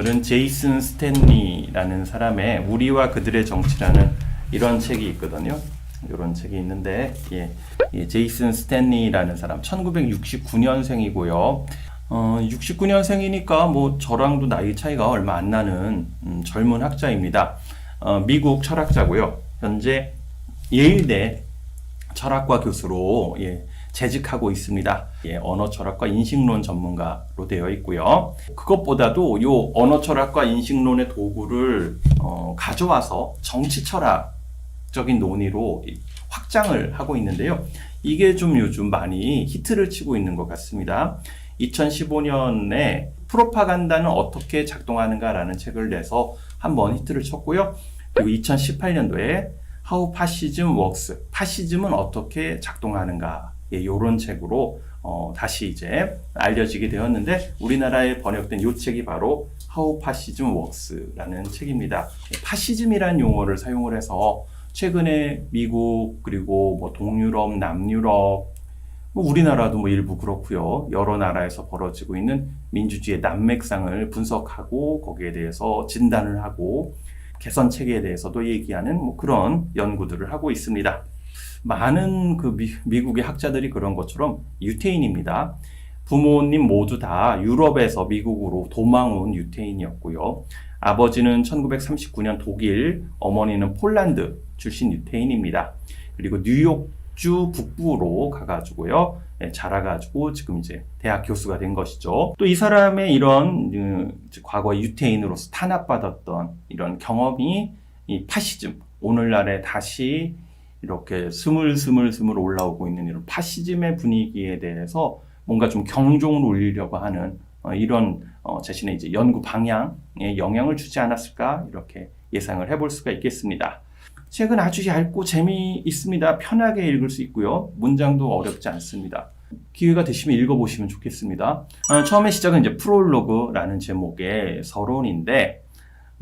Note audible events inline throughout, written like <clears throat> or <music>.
오늘은 제이슨 스탠리라는 사람의 우리와 그들의 정치라는 이런 책이 있거든요. 이런 책이 있는데 예, 예, 제이슨 스탠리라는 사람 1969년생이고요. 어, 69년생이니까 뭐 저랑도 나이 차이가 얼마 안 나는 음, 젊은 학자입니다. 어, 미국 철학자고요. 현재 예일대 철학과 교수로 예, 재직하고 있습니다. 예, 언어 철학과 인식론 전문가로 되어 있고요. 그것보다도 요 언어 철학과 인식론의 도구를 어, 가져와서 정치 철학적인 논의로 이- 확장을 하고 있는데요. 이게 좀 요즘 많이 히트를 치고 있는 것 같습니다. 2015년에 프로파간다는 어떻게 작동하는가라는 책을 내서 한번 히트를 쳤고요. 그리고 2018년도에 How Fascism Works, 파시즘은 어떻게 작동하는가, 예, 이런 책으로 어, 다시 이제 알려지게 되었는데 우리나라에 번역된 이 책이 바로 How Fascism Works라는 책입니다. 예, 파시즘이라는 용어를 사용을 해서 최근에 미국 그리고 뭐 동유럽, 남유럽 뭐 우리나라도 뭐 일부 그렇고요. 여러 나라에서 벌어지고 있는 민주주의의 난맥상을 분석하고 거기에 대해서 진단을 하고 개선 체계에 대해서도 얘기하는 뭐 그런 연구들을 하고 있습니다. 많은 그 미, 국의 학자들이 그런 것처럼 유태인입니다. 부모님 모두 다 유럽에서 미국으로 도망 온 유태인이었고요. 아버지는 1939년 독일, 어머니는 폴란드 출신 유태인입니다. 그리고 뉴욕 주 북부로 가가지고요. 예, 자라가지고 지금 이제 대학 교수가 된 것이죠. 또 이 사람의 이런 음, 과거 유태인으로서 탄압받았던 이런 경험이 이 파시즘, 오늘날에 다시 이렇게 스물스물스물 올라오고 있는 이런 파시즘의 분위기에 대해서 뭔가 좀 경종을 울리려고 하는 어, 이런 어, 자신의 이제 연구 방향에 영향을 주지 않았을까 이렇게 예상을 해볼 수가 있겠습니다. 책은 아주 얇고 재미있습니다. 편하게 읽을 수 있고요. 문장도 어렵지 않습니다. 기회가 되시면 읽어보시면 좋겠습니다. 어, 처음에 시작은 이제 프롤로그라는 제목의 서론인데,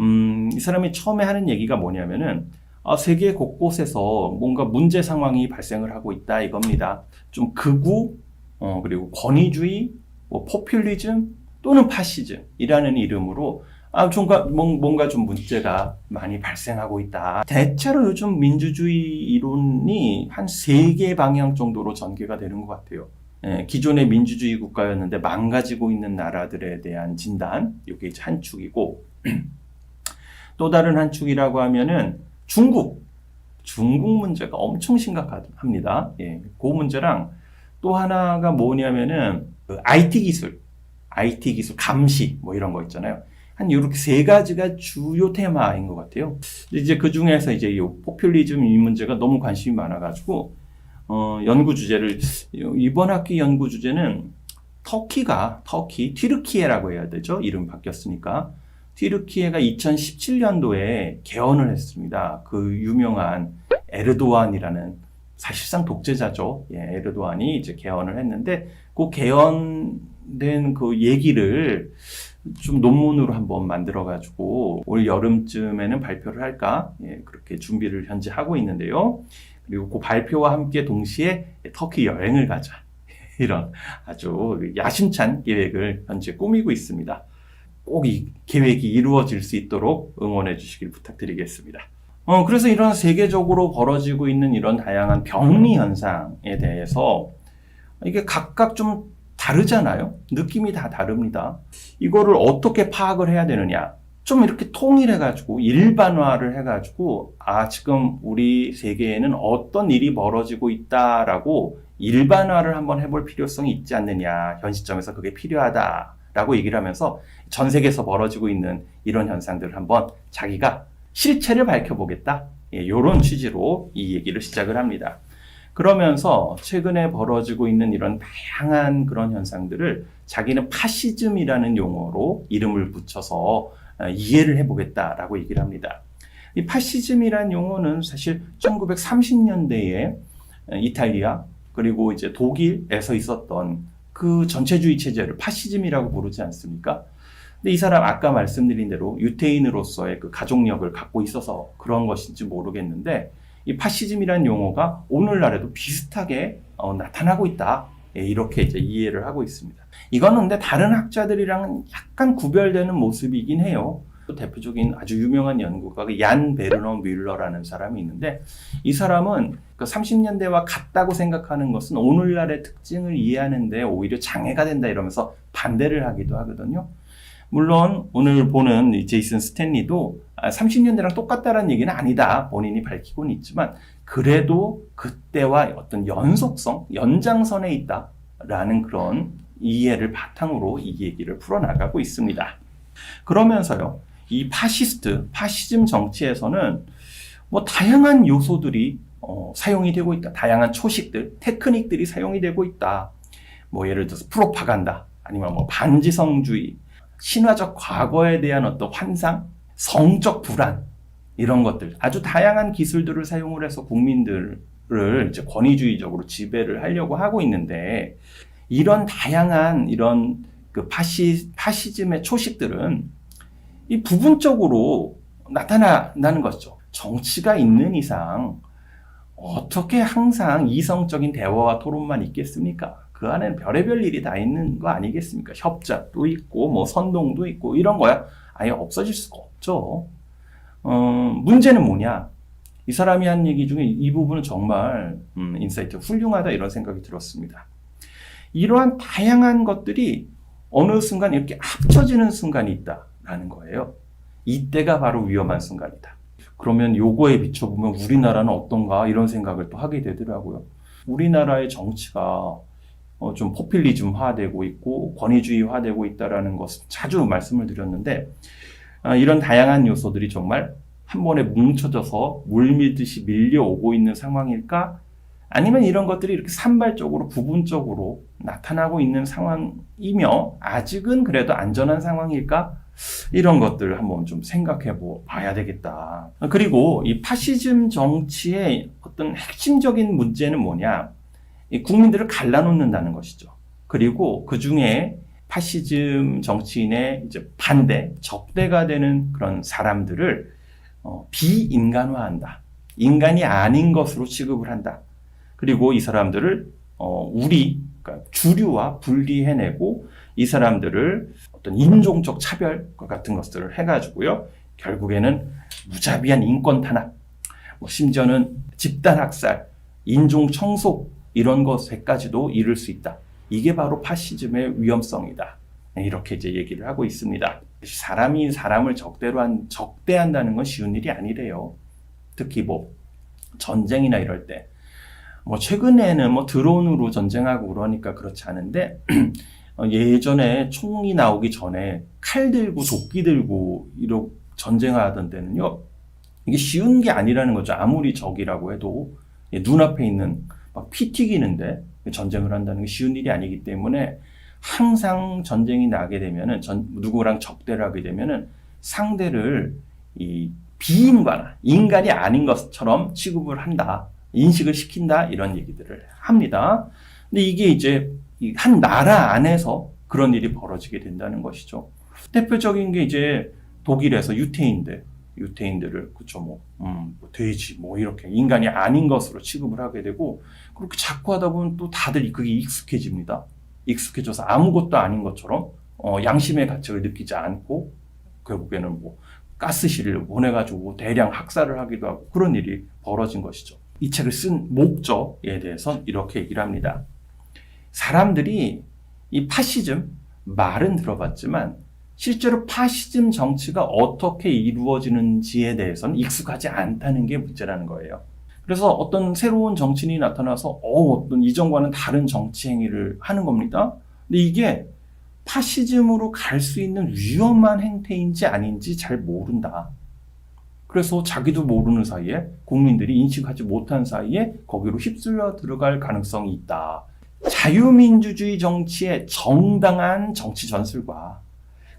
음, 이 사람이 처음에 하는 얘기가 뭐냐면은, 아, 세계 곳곳에서 뭔가 문제 상황이 발생을 하고 있다 이겁니다. 좀 극우, 어, 그리고 권위주의, 뭐 포퓰리즘 또는 파시즘이라는 이름으로 아, 좀 가- 뭔- 뭔가 좀 문제가 많이 발생하고 있다. 대체로 요즘 민주주의 이론이 한 세 개 방향 정도로 전개가 되는 것 같아요. 예, 기존의 민주주의 국가였는데 망가지고 있는 나라들에 대한 진단, 이게 이제 한 축이고, <clears throat> 또 다른 한 축이라고 하면은 중국, 중국 문제가 엄청 심각합니다. 예, 그 문제랑 또 하나가 뭐냐면은 그 IT 기술, IT 기술 감시 뭐 이런 거 있잖아요. 한 이렇게 세 가지가 주요 테마인 것 같아요. 이제 그 중에서 이제 이 포퓰리즘 이 문제가 너무 관심이 많아가지고 어, 연구 주제를 이번 학기 연구 주제는 터키가 터키 튀르키예라고 해야 되죠. 이름 바뀌었으니까 튀르키예가 2017년도에 개헌을 했습니다. 그 유명한 에르도안이라는 사실상 독재자죠. 예, 에르도안이 이제 개헌을 했는데 그 개헌된 그 얘기를 좀 논문으로 한번 만들어 가지고 올 여름쯤에는 발표를 할까 예, 그렇게 준비를 현재 하고 있는데요. 그리고 그 발표와 함께 동시에 터키 여행을 가자 <laughs> 이런 아주 야심찬 계획을 현재 꾸미고 있습니다. 꼭 이 계획이 이루어질 수 있도록 응원해 주시길 부탁드리겠습니다. 어, 그래서 이런 세계적으로 벌어지고 있는 이런 다양한 병리 현상에 대해서 이게 각각 좀 다르잖아요. 느낌이 다 다릅니다. 이거를 어떻게 파악을 해야 되느냐. 좀 이렇게 통일해가지고 일반화를 해가지고 아 지금 우리 세계에는 어떤 일이 벌어지고 있다라고 일반화를 한번 해볼 필요성이 있지 않느냐 현 시점에서 그게 필요하다라고 얘기를 하면서 전 세계에서 벌어지고 있는 이런 현상들을 한번 자기가 실체를 밝혀보겠다 예, 이런 취지로 이 얘기를 시작을 합니다. 그러면서 최근에 벌어지고 있는 이런 다양한 그런 현상들을 자기는 파시즘이라는 용어로 이름을 붙여서 어, 이해를 해보겠다라고 얘기를 합니다. 이 파시즘이라는 용어는 사실 1930년대에 이탈리아 그리고 이제 독일에서 있었던 그 전체주의 체제를 파시즘이라고 부르지 않습니까? 근데 이 사람 아까 말씀드린 대로 유태인으로서의 그 가족력을 갖고 있어서 그런 것인지 모르겠는데 이 파시즘이라는 용어가 오늘날에도 비슷하게 어, 나타나고 있다. 예, 이렇게 이제 이해를 하고 있습니다. 이거는 근데 다른 학자들이랑은 약간 구별되는 모습이긴 해요. 또 대표적인 아주 유명한 연구가 그얀 베르너 뮬러라는 사람이 있는데 이 사람은 그 30년대와 같다고 생각하는 것은 오늘날의 특징을 이해하는데 오히려 장애가 된다 이러면서 반대를 하기도 하거든요. 물론 오늘 보는 이 제이슨 스탠리도 30년대랑 똑같다는 얘기는 아니다. 본인이 밝히고는 있지만 그래도 그때와 어떤 연속성, 연장선에 있다라는 그런 이해를 바탕으로 이 얘기를 풀어나가고 있습니다. 그러면서요, 이 파시스트, 파시즘 정치에서는 뭐 다양한 요소들이 어, 사용이 되고 있다. 다양한 초식들, 테크닉들이 사용이 되고 있다. 뭐 예를 들어서 프로파간다, 아니면 뭐 반지성주의, 신화적 과거에 대한 어떤 환상, 성적 불안 이런 것들 아주 다양한 기술들을 사용을 해서 국민들을 이제 권위주의적으로 지배를 하려고 하고 있는데 이런 다양한 이런 그 파시 파시즘의 초식들은 이 부분적으로 나타나는 것이죠. 정치가 있는 이상 어떻게 항상 이성적인 대화와 토론만 있겠습니까? 그 안에는 별의별 일이 다 있는 거 아니겠습니까? 협작도 있고, 뭐, 선동도 있고, 이런 거야. 아예 없어질 수가 없죠. 어, 문제는 뭐냐? 이 사람이 한 얘기 중에 이 부분은 정말, 음, 인사이트 훌륭하다 이런 생각이 들었습니다. 이러한 다양한 것들이 어느 순간 이렇게 합쳐지는 순간이 있다라는 거예요. 이때가 바로 위험한 순간이다. 그러면 요거에 비춰보면 우리나라는 어떤가 이런 생각을 또 하게 되더라고요. 우리나라의 정치가 어, 좀 포퓰리즘화되고 있고 권위주의화되고 있다라는 것을 자주 말씀을 드렸는데 아, 이런 다양한 요소들이 정말 한 번에 뭉쳐져서 물밀듯이 밀려오고 있는 상황일까? 아니면 이런 것들이 이렇게 산발적으로 부분적으로 나타나고 있는 상황이며 아직은 그래도 안전한 상황일까? 이런 것들을 한번 좀 생각해 봐야 되겠다. 그리고 이 파시즘 정치의 어떤 핵심적인 문제는 뭐냐? 이 국민들을 갈라놓는다는 것이죠. 그리고 그 중에 파시즘 정치인의 이제 반대, 적대가 되는 그런 사람들을 어, 비인간화한다. 인간이 아닌 것으로 취급을 한다. 그리고 이 사람들을 어, 우리 그러니까 주류와 분리해내고 이 사람들을 어떤 인종적 차별과 같은 것들을 해가지고요. 결국에는 무자비한 인권 탄압, 뭐 심지어는 집단 학살, 인종 청소 이런 것에까지도 이를 수 있다. 이게 바로 파시즘의 위험성이다. 네, 이렇게 이제 얘기를 하고 있습니다. 사람이 사람을 적대로 한, 적대한다는 건 쉬운 일이 아니래요. 특히 뭐 전쟁이나 이럴 때. 뭐 최근에는 뭐 드론으로 전쟁하고 그러니까 그렇지 않은데 <clears throat> 어, 예전에 총이 나오기 전에 칼 들고 도끼 들고 이러 전쟁하던 때는요. 이게 쉬운 게 아니라는 거죠. 아무리 적이라고 해도 예, 눈앞에 있는 막 피 튀기는데 전쟁을 한다는 게 쉬운 일이 아니기 때문에 항상 전쟁이 나게 되면은 전, 누구랑 적대를 하게 되면은 상대를 이 비인간, 인간이 아닌 것처럼 취급을 한다. 인식을 시킨다. 이런 얘기들을 합니다. 근데 이게 이제 이한 나라 안에서 그런 일이 벌어지게 된다는 것이죠. 대표적인 게 이제 독일에서 유태인들, 유태인들을 그쵸 뭐, 음, 뭐 돼지 뭐 이렇게 인간이 아닌 것으로 취급을 하게 되고 그렇게 자꾸 하다 보면 또 다들 그게 익숙해집니다. 익숙해져서 아무것도 아닌 것처럼 어, 양심의 가책을 느끼지 않고 결국에는 뭐 가스실을 보내가지고 대량 학살을 하기도 하고 그런 일이 벌어진 것이죠. 이 책을 쓴 목적에 대해서 이렇게 얘기를 합니다. 사람들이 이 파시즘 말은 들어봤지만 실제로 파시즘 정치가 어떻게 이루어지는지에 대해서는 익숙하지 않다는 게 문제라는 거예요. 그래서 어떤 새로운 정치인이 나타나서 어, 어떤 이전과는 다른 정치 행위를 하는 겁니다. 근데 이게 파시즘으로 갈 수 있는 위험한 행태인지 아닌지 잘 모른다. 그래서 자기도 모르는 사이에 국민들이 인식하지 못한 사이에 거기로 휩쓸려 들어갈 가능성이 있다. 자유민주주의 정치의 정당한 정치 전술과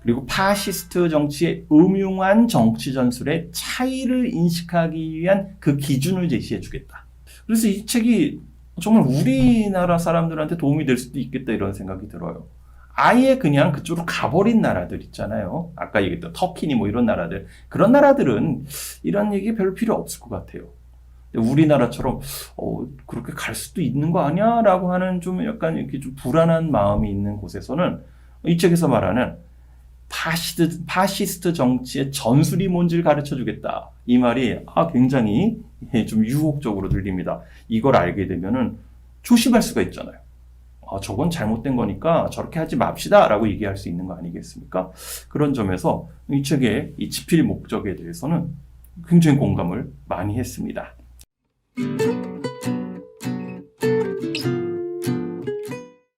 그리고 파시스트 정치의 음흉한 정치 전술의 차이를 인식하기 위한 그 기준을 제시해 주겠다. 그래서 이 책이 정말 우리나라 사람들한테 도움이 될 수도 있겠다 이런 생각이 들어요. 아예 그냥 그쪽으로 가버린 나라들 있잖아요. 아까 얘기했던 터키니 뭐 이런 나라들. 그런 나라들은 이런 얘기 별로 필요 없을 것 같아요. 우리나라처럼 어, 그렇게 갈 수도 있는 거 아니야 라고 하는 좀 약간 이렇게 좀 불안한 마음이 있는 곳에서는 이 책에서 말하는 파시드, 파시스트 정치의 전술이 뭔지를 가르쳐 주겠다. 이 말이 아, 굉장히 예, 좀 유혹적으로 들립니다. 이걸 알게 되면은 조심할 수가 있잖아요. 아, 저건 잘못된 거니까 저렇게 하지 맙시다 라고 얘기할 수 있는 거 아니겠습니까? 그런 점에서 이 책의 이 지필 목적에 대해서는 굉장히 공감을 많이 했습니다.